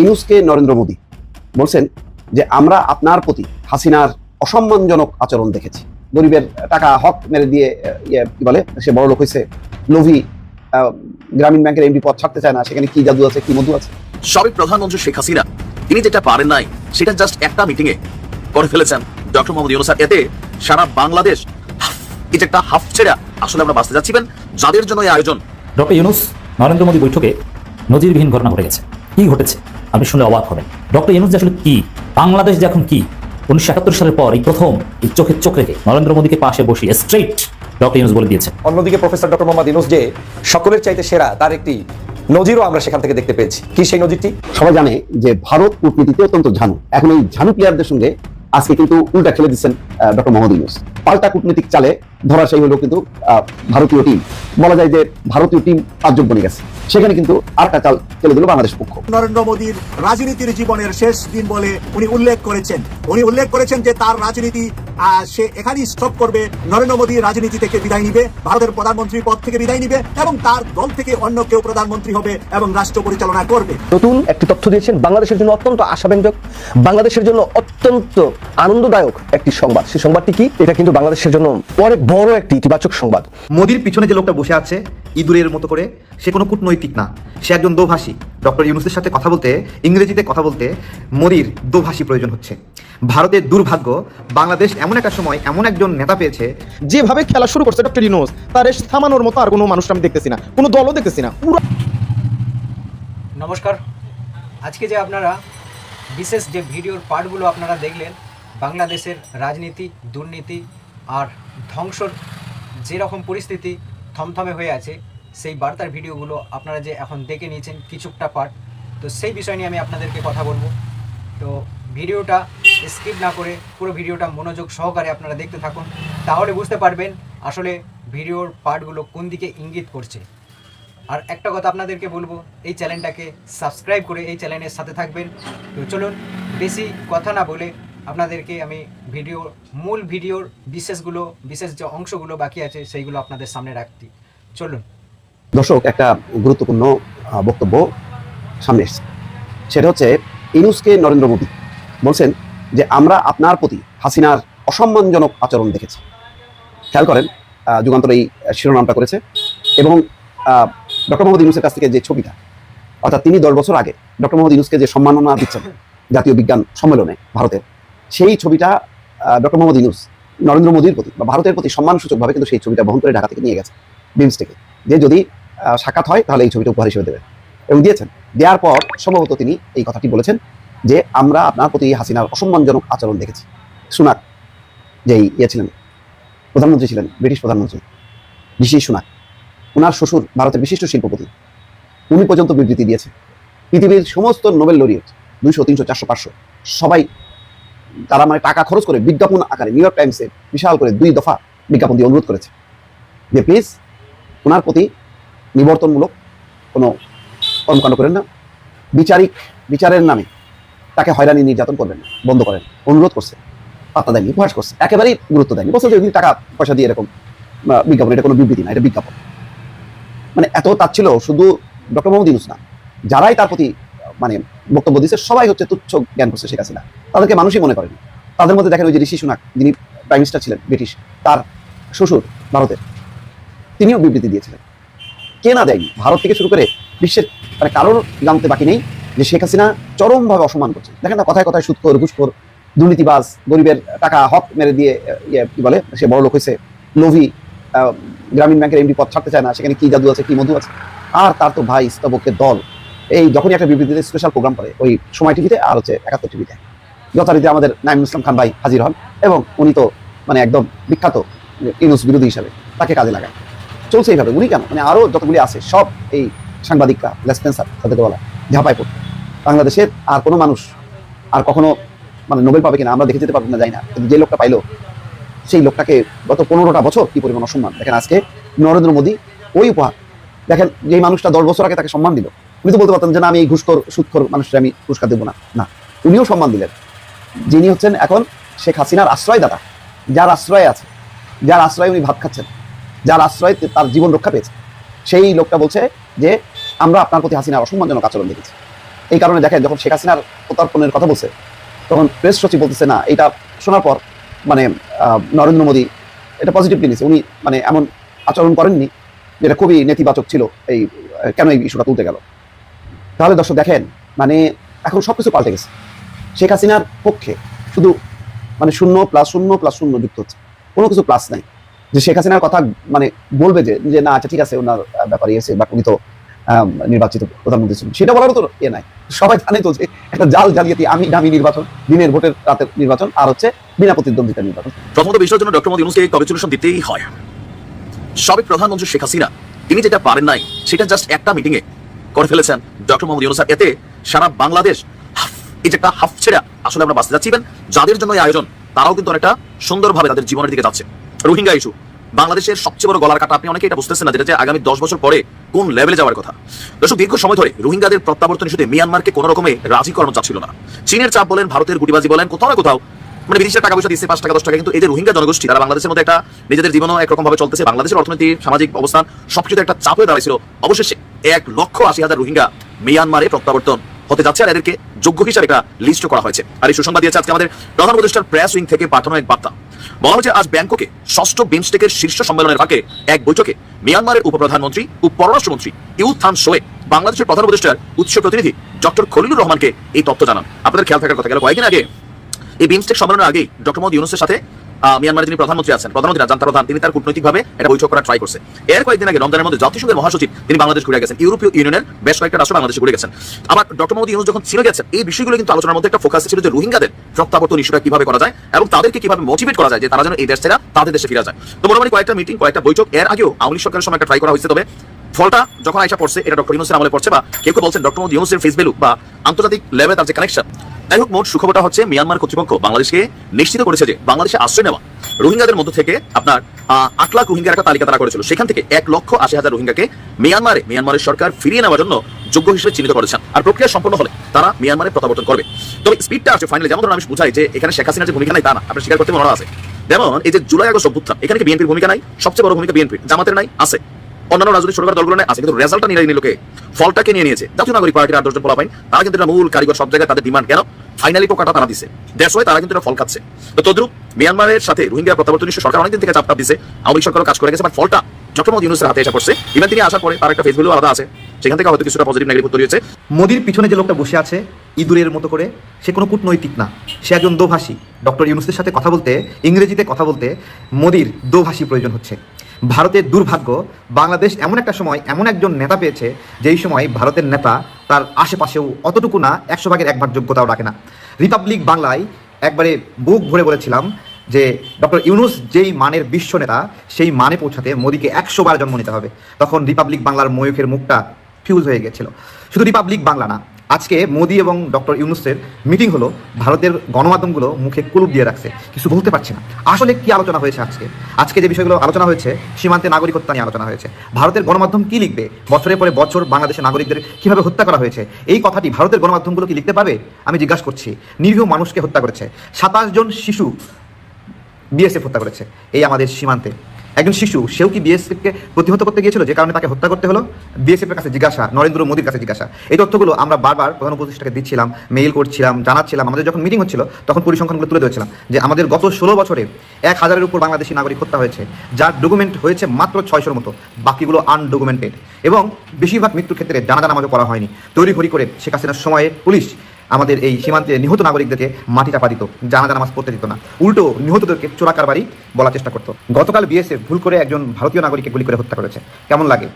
ইনুসকে নরেন্দ্র মোদী বলছেন যে আমরা আপনার প্রতি হাসিনার অসম্মানজনক আচরণ দেখেছি। গরিবের টাকা হক মেরে দিয়ে ইয়ে বলে, সে বড় লোক হয়েছে, লোভী গ্রামীণ ব্যাংকের এমপি পদ ছাড়তে চায় না, সেখানে কি জাদু আছে, কি মধু আছে? সাবেক প্রধানমন্ত্রী শেখ হাসিনা। তিনি যেটা পারেন নাই, সেটা জাস্ট একটা মিটিং এ করে ফেলেছেন। ডক্টর মোহাম্মদ ইউনুস এতে সারা বাংলাদেশ যে একটা হাফ ছেড়া আসলে আমরা বাঁচতে যাচ্ছিবেন যাদের জন্য এই আয়োজন, ডক্টর ইউনুস নরেন্দ্র মোদী বৈঠকে নজিরবিহীন ঘটনা ঘটে গেছে। কি ঘটেছে? আপনি শুনলে অবাক হবেন। ডক্টর ইউনুস আসলে কি? বাংলাদেশ যে এখন কি? উনিশশো একাত্তর সালের পর এই প্রথম এই চোখের চোখ রেখে নরেন্দ্র মোদীকে পাশে বসিয়ে স্ট্রেট ডক্টর ইউনুস বলে দিয়েছে অন্যদিকে প্রফেসর ডক্টর মোহাম্মদ ইউনুস যে সকলের চাইতে সেরা তার একটি নজিরও আমরা সেখান থেকে দেখতে পেয়েছি। কি সেই নজিরটি? সবাই জানে যে ভারত কূটনীতিতে অত্যন্ত ঝানু। এখন এই ঝানু প্লেয়ারদের সঙ্গে আজকে কিন্তু উল্টা খেলে দিচ্ছেন ডক্টর মোহাম্মদ ইউনুস। পাল্টা কূটনীতিক চালে ধরা সেই হলো কিন্তু ভারতীয় টিম বলা যায় যে ভারতীয় টিম পাঁচযোগ বনে গেছে। সেখানে কিন্তু আরেকটা চাল খেলে দিল বাংলাদেশ পক্ষ। নরেন্দ্র মোদীর রাজনীতির জীবনের শেষ দিন বলে উনি উল্লেখ করেছেন। উনি উল্লেখ করেছেন যে তার রাজনীতি সে এখানেই স্টপ করবে। নরেন্দ্র মোদী রাজনীতি থেকে বিদায় নিবে ভারতের প্রধানমন্ত্রী পদ থেকে বিদায় নিবে এবং তার দল থেকে অন্য কেউ প্রধানমন্ত্রী হবে এবং রাষ্ট্র পরিচালনা করবে। নতুন একটি তথ্য দিয়েছেন বাংলাদেশের জন্য অত্যন্ত আশাব্যঞ্জক বাংলাদেশের জন্য অত্যন্ত আনন্দদায়ক একটি সংবাদ। সেই সংবাদটি কি? এটা কিন্তু বাংলাদেশের জন্য অনেক বড় একটি ইতিবাচক সংবাদ। মোদির পিছনে যে লোকটা বসে আছে ইঁদুরের মতো করে সে কোনো কূটনৈতিক না। সে একজন দোভাষী। ডক্টর ইউনুসের সাথে কথা বলতে ইংরেজিতে কথা বলতে মোদির দোভাষী প্রয়োজন হচ্ছে। ভারতের দুর্ভাগ্য বাংলাদেশ এমন একটা সময় এমন একজন নেতা পেয়েছে যেভাবে খেলা শুরু করছে ডক্টর ইউনুস তার এসে থামানোর মতো আর কোনো মানুষ আমি দেখতেছি না কোনো দলও দেখতেছি না। পুরো নমস্কার। আজকে যে আপনারা বিশেষ যে ভিডিওর পার্টগুলো আপনারা দেখলেন বাংলাদেশের রাজনীতি দুর্নীতি আর ধ্বংসর যেরকম পরিস্থিতি থমথমে হয়ে আছে, সেই বার্তার ভিডিওগুলো আপনারা যে এখন দেখে নিয়েছেন কিছুটা পার্ট তো সেই বিষয় নিয়ে আমি আপনাদেরকে কথা বলব। তো ভিডিওটা স্কিপ না করে পুরো ভিডিওটা মনোযোগ সহকারে আপনারা দেখতে থাকুন, তাহলে বুঝতে পারবেন আসলে ভিডিওর পার্টগুলো কোন দিকে ইঙ্গিত করছে। আর একটা কথা আপনাদেরকে বলব, এই চ্যানেলটাকে সাবস্ক্রাইব করে এই চ্যানেলের সাথে থাকবেন। তো চলুন, বেশি কথা না বলে আপনাদেরকে আমি ভিডিও, মূল ভিডিওর বিশেষগুলো, বিশেষ যে অংশগুলো বাকি আছে, সেইগুলো আপনাদের সামনে রাখতি চলুন। দর্শক, একটা গুরুত্বপূর্ণ বক্তব্য সামনে এসেছে। সেটা হচ্ছে ইনুসকে নরেন্দ্র মোদী বলছেন যে, আমরা আপনার প্রতি হাসিনার অসম্মানজনক আচরণ দেখেছি। খেয়াল করেন যুগান্তর এই শিরোনামটা করেছে এবং ডক্টর মোহাম্মদ ইউনুসের কাছ থেকে যে ছবিটা, অর্থাৎ তিনি দশ বছর আগে ডক্টর মোহাম্মদ ইউনুসকে যে সম্মাননা দিচ্ছেন জাতীয় বিজ্ঞান সম্মেলনে ভারতের সেই ছবিটা ডক্টর মোহাম্মদ ইউনুস, নরেন্দ্র মোদীর প্রতি বা ভারতের প্রতি সম্মানসূচকভাবে কিন্তু সেই ছবিটা বহন করে ঢাকা থেকে নিয়ে গেছে, বিমস থেকে। যে যদি সাক্ষাৎ হয়, তাহলে এই ছবিটা উপহার হিসেবে দেবেন। এবং দিয়েছেন। দেওয়ার পর সম্ভবত তিনি এই কথাটি বলেছেন যে, আমরা আপনার প্রতি হাসিনার অসম্মানজনক আচরণ দেখেছি। সুনাক, যেই ইয়ে ছিলেন, প্রধানমন্ত্রী ছিলেন, ব্রিটিশ প্রধানমন্ত্রী, ঋষি সুনাক। ওনার শ্বশুর ভারতের বিশিষ্ট শিল্পপতি। উনি পর্যন্ত বিবৃতি দিয়েছে পৃথিবীর সমস্ত নোবেল লরিয়েট, দুইশো, তিনশো, চারশো, পাঁচশো, সবাই তারা মানে টাকা খরচ করে বিজ্ঞাপন আকারে নিউ ইয়র্ক টাইমসে বিশাল করে দুই দফা বিজ্ঞাপন দিয়ে অনুরোধ করেছে। যে প্লিজ ওনার প্রতি নিবর্তনমূলক কোনো কর্মকাণ্ড করেন না। বিচারিক, বিচারের নামে তাকে হয়রানি নির্যাতন করবেন না। বন্ধ করেন। অনুরোধ করছে। পাত্তা দেয়নি, উপহাস করছে। একেবারেই গুরুত্ব দেয়নি। বলছে যে টাকা পয়সা দিয়ে এরকম বিজ্ঞাপন, এটা কোনো বিবৃতি না, এটা বিজ্ঞাপন। মানে এত তাচ্ছিল শুধু ডক্টর মোহাম্মদ ইউনুস না, যারাই তার প্রতি মানে বক্তব্য দিচ্ছে সবাই হচ্ছে তুচ্ছ জ্ঞান করছে শেখ হাসিনা। তাদেরকে মানুষই মনে করেন। তাদের মধ্যে দেখেন ওই যে ঋষি সুনাক, যিনি প্রাইম মিনিস্টার ছিলেন, ব্রিটিশ, তার শ্বশুর ভারতের। তিনিও বিবৃতি দিয়েছিলেন। কে না দেয়নি? ভারত থেকে শুরু করে বিশ্বের মানে কারোর জানতে বাকি নেই যে শেখ হাসিনা চরমভাবে অসম্মান করছে। দেখেন না, কথায় কথায় সুৎখোর ঘুষখোর, দুর্নীতিবাজ, গরিবের টাকা হক মেরে দিয়ে ইয়ে কি বলে, সে বড় লোক হয়েছে, লোভি গ্রামীণ ব্যাংকের এমডি পথ ছাড়তে চায় না, সেখানে কি জাদু আছে, কি মধু আছে? আর তার তো ভাই স্তবকের দল। এই যখনই একটা বিবৃতিতে স্পেশাল প্রোগ্রাম করে, ওই সময় টিভিতে আর হচ্ছে একাত্তর টিভিতে যথারীতি আমাদের নাইম ইসলাম খান ভাই হাজির হন এবং উনি তো মানে একদম বিখ্যাত ইউনুস বিরোধী হিসাবে তাকে কাজে লাগায় চলছে এইভাবে। উনি কেন? মানে আরও যতগুলি আছে, সব এই সাংবাদিকরা লেসপেন্সার তাদেরকে বলা, ঝাঁপায় পড়তো। বাংলাদেশের আর কোনো মানুষ আর কখনো মানে নোবেল পাবে কিনা আমরা দেখে যেতে পারব না যাই না। কিন্তু যে লোকটা পাইলো, সেই লোকটাকে গত পনেরোটা বছর কি পরিমাণ অসম্মান। দেখেন আজকে নরেন্দ্র মোদী ওই উপহার। দেখেন যেই মানুষটা দশ বছর আগে তাকে সম্মান দিল উনি তো বলতে পারতেন যে না, আমি এই ঘুষখোর সুৎখোর মানুষটা আমি পুরস্কার দেবো না। না, উনিও সম্মান দিলেন। যিনি হচ্ছেন এখন শেখ হাসিনার আশ্রয়দাতা। যার আশ্রয়ে আছে, যার আশ্রয়ে উনি ভাত খাচ্ছেন, যার আশ্রয়ে তার জীবন রক্ষা পেয়েছে সেই লোকটা বলছে যে, আমরা আপনার প্রতি হাসিনার অসম্মানজনক আচরণ দেখেছি। এই কারণে দেখেন, যখন শেখ হাসিনার প্রত্যার্পণের কথা বলছে, তখন প্রেস সচিব বলতেছে, না, এটা শোনার পর মানে নরেন্দ্র মোদী এটা পজিটিভলি নিয়েছে। উনি মানে এমন আচরণ করেননি, যেটা খুবই নেতিবাচক ছিল, এই, কেন এই ইস্যুটা তুলতে গেল? তাহলে দর্শক দেখেন মানে এখন সবকিছু পাল্টে গেছে। শেখ হাসিনার পক্ষে শুধু মানে শূন্য প্লাস শূন্য প্লাস শূন্য যুক্ত হচ্ছে। কোনো কিছু প্লাস নাই। যে শেখ হাসিনার কথা মানে বলবে যে যে না আচ্ছা ঠিক আছে, ওনার ব্যাপারে এসে বা উনি তো নির্বাচিত প্রধানমন্ত্রী ছিলেন। সেটা বলারও তো এ নাই। সবাই জানে তো যে, একটা জাল জালিয়াতি, আমি দামি নির্বাচন, দিনের ভোটের রাতের নির্বাচন, আর হচ্ছে বিনা প্রতিদ্বন্দ্বিতা নির্বাচন। প্রথমত বিষয়ের জন্য ডক্টর মোদী ইউনুসকে কংগ্রেচুলেশন দিতেই হয়। সাবেক প্রধানমন্ত্রী শেখ হাসিনা, তিনি যেটা পারেন নাই, সেটা জাস্ট একটা মিটিং এ করে ফেলেছেন ডক্টর মোহাম্মদ ইউনুসার এতে সারা বাংলাদেশ এই যে একটা হাফ ছেড়া আসলে আমরা বাঁচতে যাচ্ছি। যাদের জন্য এই আয়োজন, তারাও কিন্তু অনেকটা সুন্দরভাবে তাদের জীবনের দিকে যাচ্ছে। রোহিঙ্গা ইস্যু বাংলাদেশের সবচেয়ে বড় গলার কাটা আপনি অনেকে এটা বুঝতেছেন না, যেটা যে আগামী দশ বছর পরে কোন লেভেলে যাওয়ার কথা। দর্শক, দীর্ঘ সময় ধরে রোহিঙ্গাদের প্রত্যাবর্তন ইস্যুতে মিয়ানমারকে কোনো রকমে রাজি করানো যাচ্ছিল না। চীনের চাপ বলেন, ভারতের গুটিবাজি বলেন, কোথাও না কোথাও মানে বিদেশের টাকা পয়সা দিচ্ছে, পাঁচ টাকা, দশ টাকা, কিন্তু এই যে রোহিঙ্গা জনগোষ্ঠী, তারা বাংলাদেশের মধ্যে একটা নিজেদের জীবনও একরকম ভাবে চলতেছে, বাংলাদেশের অর্থনীতি, সামাজিক অবস্থান সবকিছু একটা চাপ হয়ে দাঁড়াইছিল। অবশেষে এক লক্ষ আশি হাজার রোহিঙ্গা মিয়ানমারে প্রত্যাবর্তন হতে যাচ্ছে আর এদেরকে যোগ্য হিসাবে একটা লিস্ট করা হয়েছে। আর এই সুসংবাদ দিয়েছে আজকে আমাদের প্রধান উপদেষ্টার প্রেস উইং থেকে পাঠানো এক বার্তা। বলা হয়েছে, আজ ব্যাংককে ষষ্ঠ বিমস্টেকের শীর্ষ সম্মেলনের ফাঁকে এক বৈঠকে মিয়ানমারের উপপ্রধানমন্ত্রী ও পররাষ্ট্রমন্ত্রী ইউ থান শোয়ে বাংলাদেশের প্রধান উপদেষ্টার উৎস প্রতিনিধি ডক্টর খলিলুর রহমানকে এই তথ্য জানান। আপনাদের খেয়াল থাকার কথা, গেল কয়েকদিন আগে এই বিমস্টেক সম্মেলনের আগেই ডক্টর মোহাম্মদ ইউনুসের সাথে মিয়ানমারের যিনি প্রধানমন্ত্রী আছেন, প্রধানমন্ত্রী জান্তা প্রধান, তিনি তার কূটনৈতিকভাবে একটা বৈঠক করার ট্রাই করছে। এর কয়েকদিন আগে রমজানের মধ্যে জাতিসংঘের মহাসচিব তিনি বাংলাদেশ ঘুরে গেছেন। ইউরোপীয় ইউনিয়নের বেশ কয়েকটা রাষ্ট্র বাংলাদেশে ঘুরে গেছেন। আবার ডক্টর মোহাম্মদ ইউনুস যখন চীনে গেছেন, এই বিষয়গুলো কিন্তু আলোচনার মধ্যে একটা ফোকাস ছিল যে রোহিঙ্গাদের প্রত্যাবর্তন ইস্যুটা কীভাবে করা যায় এবং তাদেরকে কীভাবে মোটিভেট করা যায় যে তারা যেন এই দেশ ছেড়ে তাদের দেশে ফিরে যায়। তো মোটামুটি কয়েকটা মিটিং কয়েকটা বৈঠক, এর আগেও আওয়ামী সরকারের সময় একটা ট্রাই করা হয়েছে। তবে ফলটা যখন আইসা পড়ছে, এটা ডক্টর ইউনুসের আমলে পড়ছে বা কেউ কেউ বলছেন ডক্টর মোহাম্মদ ইউনুসের ফেস বা আন্তর্জাতিক লেভেলে তার যে কানেকশন যাই হোক মোট সুখবরটা হচ্ছে মিয়ানমার কর্তৃপক্ষ বাংলাদেশকে নিশ্চিত করেছে যে বাংলাদেশে আশ্রয় নেওয়া রোহিঙ্গাদের মধ্য থেকে আপনার আট লাখ রোহিঙ্গার একটা তালিকা তারা করেছিল। সেখান থেকে এক লক্ষ আশি হাজার রোহিঙ্গাকে মিয়ানমারে, মিয়ানমারের সরকার ফিরিয়ে নেওয়ার জন্য যোগ্য হিসেবে চিহ্নিত করেছেন। আর প্রক্রিয়া সম্পন্ন হলে তারা মিয়ানমারে প্রত্যাবর্তন করবে। তবে স্পিডটা আছে ফাইনালি যেমন ধরুন আমি বুঝাই যে এখানে শেখ হাসিনার যে ভূমিকা নাই তা না, আপনার স্বীকার করতে মনে আছে। যেমন এই যে জুলাই আগস্ট অভ্যুত্থান, এখানে কি বিএনপির ভূমিকা নাই? সবচেয়ে বড় ভূমিকা বিএনপির জামাতের নাই, আছে। অন্যান্য রাজনৈতিক সরকার দলগুলো আছে, কিন্তু রেজাল্টটা নিয়ে নিল কে? ফলটাকে নিয়ে নিয়েছে। জাতীয় নাগরিক পার্টির আট দশজন পোলা তারা কিন্তু মূল কারিগর সব জায়গায় তাদের ডিমান্ড। কেন? ফাইনালি পোকাটা তারা দিছে। দেশ হয়ে তারা কিন্তু ফল খাচ্ছে। তো তদ্রুপ, মিয়ানমারের সাথে রোহিঙ্গা প্রত্যাবর্তন সরকার অনেকদিন থেকে চাপ টাপ দিছে। আওয়ামী সরকারও কাজ করে গেছে বাট ফলটা ডক্টর মোহাম্মদ ইউনুসের হাতে এসে পড়ছে। ইভেন তিনি আসার পরে তার একটা ফেসবুক আলাদা আছে। সেখান থেকে হয়তো কিছুটা পজিটিভ নেগেটিভ তৈরি হয়েছে মোদির পিছনে যে লোকটা বসে আছে, ইঁদুরের মতো করে, সে কোনো কূটনৈতিক না। সে একজন দোভাষী। ডক্টর ইউনুসের সাথে কথা বলতে, ইংরেজিতে কথা বলতে, মোদির দোভাষী প্রয়োজন হচ্ছে। ভারতের দুর্ভাগ্য, বাংলাদেশ এমন একটা সময় এমন একজন নেতা পেয়েছে, যেই সময় ভারতের নেতা তার আশেপাশেও অতটুকু না, একশো ভাগের একবার যোগ্যতাও রাখে না। রিপাবলিক বাংলায় একবারে বুক ভরে বলেছিলাম যে ডক্টর ইউনুস যেই মানের বিশ্ব নেতা, সেই মানে পৌঁছাতে মোদীকে একশো বার জন্ম নিতে হবে। তখন রিপাবলিক বাংলার ময়ূখের মুখটা ফিউজ হয়ে গেছিল। শুধু রিপাবলিক বাংলা না আজকে মোদী এবং ডক্টর ইউনুসের মিটিং হলো, ভারতের গণমাধ্যমগুলো মুখে কুলুপ দিয়ে রাখছে। কিছু বলতে পারছে না। আসলে কি আলোচনা হয়েছে আজকে? আজকে যে বিষয়গুলো আলোচনা হয়েছে, সীমান্তে নাগরিকত্ব নিয়ে আলোচনা হয়েছে। ভারতের গণমাধ্যম কি লিখবে? বছরের পরে বছর বাংলাদেশের নাগরিকদের কীভাবে হত্যা করা হয়েছে? এই কথাটি ভারতের গণমাধ্যমগুলো কি লিখতে পাবে আমি জিজ্ঞাসা করছি। নিরীহ মানুষকে হত্যা করেছে। সাতাশ জন শিশু বিএসএফ হত্যা করেছে। এই আমাদের সীমান্তে। একজন শিশু, সেও কি বিএসএফকে প্রতিহত করতে গিয়েছিল? যে কারণে তাকে হত্যা করতে হলো? বিএসএফ এর কাছে জিজ্ঞাসা, নরেন্দ্র মোদীর কাছে জিজ্ঞাসা। এই তথ্যগুলো আমরা বারবার প্রধান উপদেষ্টাকে দিচ্ছিলাম মেইল করছিলাম, জানাচ্ছিলাম। আমাদের যখন মিটিং হচ্ছিল, তখন পরিসংখ্যানগুলো তুলে ধরেছিলাম যে আমাদের গত ষোলো বছরে এক হাজারের উপর বাংলাদেশি নাগরিক হত্যা হয়েছে, যার ডকুমেন্ট হয়েছে মাত্র ছয়শোর মতো, বাকিগুলো আনডকুমেন্টেড এবং বেশিরভাগ মৃত্যুর ক্ষেত্রে জানা আমাদের করা হয়নি। তৈরি করে শেখ হাসিনার সময়ে পুলিশ আমাদের এই সীমান্তে নিহত নাগরিকদেরকে মাটি চাপা দিত জানা জানা মাছ পড়তে দিত না। উল্টো নিহতদেরকে চোরা কারবারি বলার চেষ্টা করতো। গতকাল বিএসএফ ভুল করে একজন ভারতীয় নাগরিককে গুলি করে হত্যা করেছে। কেমন লাগে?